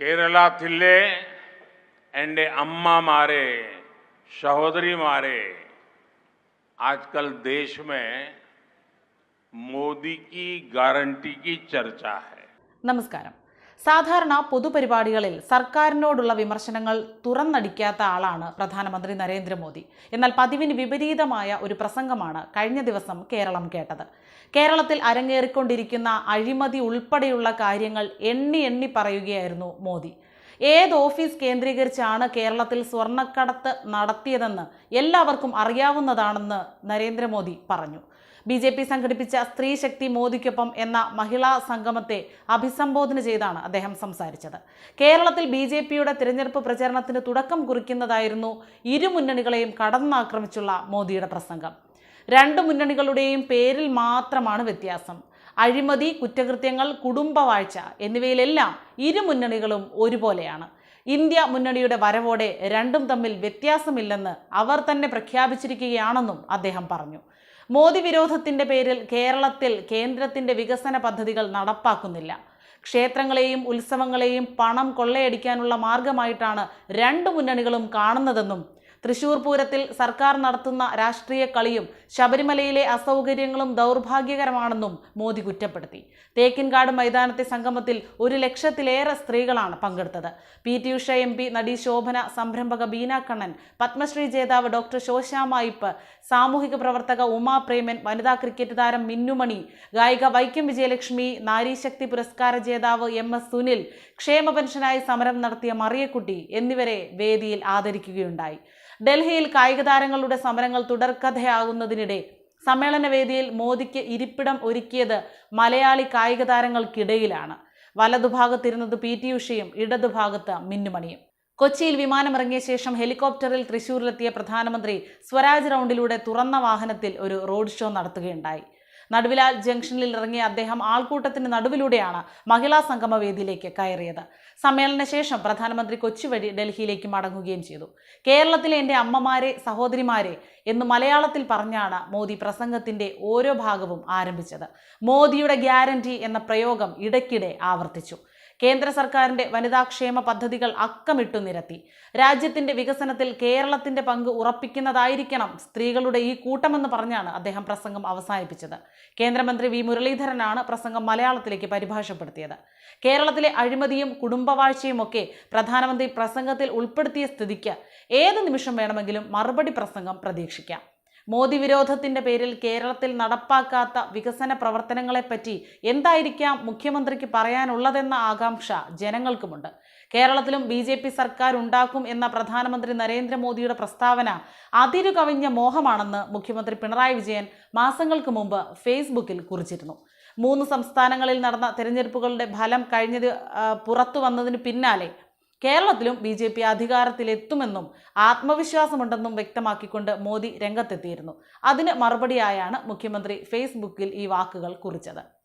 കേരളത്തിലെ എൻ്റെ അമ്മമാരെ സഹോദരിമാരെ आजकल देश में मोदी की गारंटी की चर्चा है നമസ്കാരം സാധാരണ പൊതുപരിപാടികളിൽ സർക്കാരിനോടുള്ള വിമർശനങ്ങൾ തുറന്നടിക്കാത്ത ആളാണ് പ്രധാനമന്ത്രി നരേന്ദ്രമോദി. എന്നാൽ പതിവിന് വിപരീതമായ ഒരു പ്രസംഗമാണ് കഴിഞ്ഞ ദിവസം കേരളം കേട്ടത്. കേരളത്തിൽ അരങ്ങേറിക്കൊണ്ടിരിക്കുന്ന അഴിമതി ഉൾപ്പെടെയുള്ള കാര്യങ്ങൾ എണ്ണി എണ്ണി പറയുകയായിരുന്നു മോദി. ഏത് ഓഫീസ് കേന്ദ്രീകരിച്ചാണ് കേരളത്തിൽ സ്വർണക്കടത്ത് നടത്തിയതെന്ന് എല്ലാവർക്കും അറിയാവുന്നതാണെന്ന് നരേന്ദ്രമോദി പറഞ്ഞു. ബി ജെ പി സംഘടിപ്പിച്ച സ്ത്രീ ശക്തി മോദിക്കൊപ്പം എന്ന മഹിളാ സംഗമത്തെ അഭിസംബോധന ചെയ്താണ് അദ്ദേഹം സംസാരിച്ചത്. കേരളത്തിൽ ബി ജെ പിയുടെ തിരഞ്ഞെടുപ്പ് പ്രചരണത്തിന് തുടക്കം കുറിക്കുന്നതായിരുന്നു ഇരു മുന്നണികളെയും കടന്നാക്രമിച്ചുള്ള മോദിയുടെ പ്രസംഗം. രണ്ട് മുന്നണികളുടെയും പേരിൽ മാത്രമാണ് വ്യത്യാസം. അഴിമതി കുറ്റകൃത്യങ്ങൾ കുടുംബവാഴ്ച എന്നിവയിലെല്ലാം ഇരു മുന്നണികളും ഒരുപോലെയാണ്. ഇന്ത്യ മുന്നണിയുടെ വരവോടെ രണ്ടും തമ്മിൽ വ്യത്യാസമില്ലെന്ന് അവർ തന്നെ പ്രഖ്യാപിച്ചിരിക്കുകയാണെന്നും അദ്ദേഹം പറഞ്ഞു. മോദി വിരോധത്തിന്റെ പേരിൽ കേരളത്തിൽ കേന്ദ്രത്തിന്റെ വികസന പദ്ധതികൾ നടപ്പാക്കുന്നില്ല. ക്ഷേത്രങ്ങളെയും ഉത്സവങ്ങളെയും പണം കൊള്ളയടിക്കാനുള്ള മാർഗമായിട്ടാണ് രണ്ട് മുന്നണികളും കാണുന്നതെന്നും തൃശൂർ പൂരത്തിൽ സർക്കാർ നടത്തുന്ന രാഷ്ട്രീയ കളിയും ശബരിമലയിലെ അസൗകര്യങ്ങളും ദൗർഭാഗ്യകരമാണെന്നും മോദി കുറ്റപ്പെടുത്തി. തേക്കിൻകാട് മൈതാനത്തെ സംഗമത്തിൽ ഒരു ലക്ഷത്തിലേറെ സ്ത്രീകളാണ് പങ്കെടുത്തത്. P. T. Usha M. P നടി ശോഭന സംരംഭക ബീന കണ്ണൻ പത്മശ്രീ ജേതാവ് ഡോക്ടർ ശോശാമ ഇപ്പ് സാമൂഹിക പ്രവർത്തക ഉമാ പ്രേമൻ വനിതാ ക്രിക്കറ്റ് താരം മിന്നുമണി ഗായിക വൈക്കം വിജയലക്ഷ്മി നാരീശക്തി പുരസ്കാര ജേതാവ് എം. എസ്. സുനിൽ ക്ഷേമ പെൻഷനായി സമരം നടത്തിയ മറിയക്കുട്ടി എന്നിവരെ വേദിയിൽ ആദരിക്കുകയുണ്ടായി. ഡൽഹിയിൽ കായിക താരങ്ങളുടെ സമരങ്ങൾ തുടർക്കഥയാകുന്നതിനിടെ സമ്മേളന വേദിയിൽ മോദിക്ക് ഇരിപ്പിടം ഒരുക്കിയത് മലയാളി കായിക താരങ്ങൾക്കിടയിലാണ് വലതുഭാഗത്തിരുന്നത് പി. ടി. ഉഷയും ഇടതുഭാഗത്ത് മിന്നുമണിയും. കൊച്ചിയിൽ വിമാനമിറങ്ങിയ ശേഷം ഹെലികോപ്റ്ററിൽ തൃശൂരിലെത്തിയ പ്രധാനമന്ത്രി സ്വരാജ് റൗണ്ടിലൂടെ തുറന്ന വാഹനത്തിൽ ഒരു റോഡ് ഷോ നടത്തുകയുണ്ടായി. നടുവിലാൽ ജംഗ്ഷനിൽ ഇറങ്ങിയ അദ്ദേഹം ആൾക്കൂട്ടത്തിന് നടുവിലൂടെയാണ് മഹിളാ സംഗമവേദിയിലേക്ക് കയറിയത്. സമ്മേളന ശേഷം പ്രധാനമന്ത്രി കൊച്ചി വഴി ഡൽഹിയിലേക്ക് മടങ്ങുകയും ചെയ്തു. കേരളത്തിലെ എന്റെ അമ്മമാരെ സഹോദരിമാരെ എന്ന് മലയാളത്തിൽ പറഞ്ഞാണ് മോദി പ്രസംഗത്തിന്റെ ഓരോ ഭാഗവും ആരംഭിച്ചത്. മോദിയുടെ ഗ്യാരണ്ടി എന്ന പ്രയോഗം ഇടയ്ക്കിടെ ആവർത്തിച്ചു. കേന്ദ്ര സർക്കാരിന്റെ വനിതാക്ഷേമ പദ്ധതികൾ അക്കമിട്ടു നിരത്തി. രാജ്യത്തിന്റെ വികസനത്തിൽ കേരളത്തിന്റെ പങ്ക് ഉറപ്പിക്കുന്നതായിരിക്കണം സ്ത്രീകളുടെ ഈ കൂട്ടമെന്ന് പറഞ്ഞാണ് അദ്ദേഹം പ്രസംഗം അവസാനിപ്പിച്ചത്. കേന്ദ്രമന്ത്രി വി മുരളീധരനാണ് പ്രസംഗം മലയാളത്തിലേക്ക് പരിഭാഷപ്പെടുത്തിയത്. കേരളത്തിലെ അഴിമതിയും കുടുംബവാഴ്ചയും ഒക്കെ പ്രധാനമന്ത്രി പ്രസംഗത്തിൽ ഉൾപ്പെടുത്തിയ സ്ഥിതിക്ക് ഏത് നിമിഷം വേണമെങ്കിലും മറുപടി പ്രസംഗം പ്രതീക്ഷിക്കാം. മോദി വിരോധത്തിന്റെ പേരിൽ കേരളത്തിൽ നടപ്പാക്കാത്ത വികസന പ്രവർത്തനങ്ങളെപ്പറ്റി എന്തായിരിക്കാം മുഖ്യമന്ത്രിക്ക് പറയാനുള്ളതെന്ന ആകാംക്ഷ ജനങ്ങൾക്കുമുണ്ട്. കേരളത്തിലും ബി ജെ പി സർക്കാർ ഉണ്ടാക്കും എന്ന പ്രധാനമന്ത്രി നരേന്ദ്രമോദിയുടെ പ്രസ്താവന അതിരു കവിഞ്ഞ മോഹമാണെന്ന് മുഖ്യമന്ത്രി പിണറായി വിജയൻ മാസങ്ങൾക്ക് മുമ്പ് ഫേസ്ബുക്കിൽ കുറിച്ചിരുന്നു. മൂന്ന് സംസ്ഥാനങ്ങളിൽ നടന്ന തെരഞ്ഞെടുപ്പുകളുടെ ഫലം കഴിഞ്ഞത് പുറത്തു വന്നതിന് പിന്നാലെ കേരളത്തിലും ബി ജെ പി അധികാരത്തിലെത്തുമെന്നും ആത്മവിശ്വാസമുണ്ടെന്നും വ്യക്തമാക്കിക്കൊണ്ട് മോദി രംഗത്തെത്തിയിരുന്നു. അതിന് മറുപടിയായാണ് മുഖ്യമന്ത്രി ഫേസ്ബുക്കിൽ ഈ വാക്കുകൾ കുറിച്ചത്.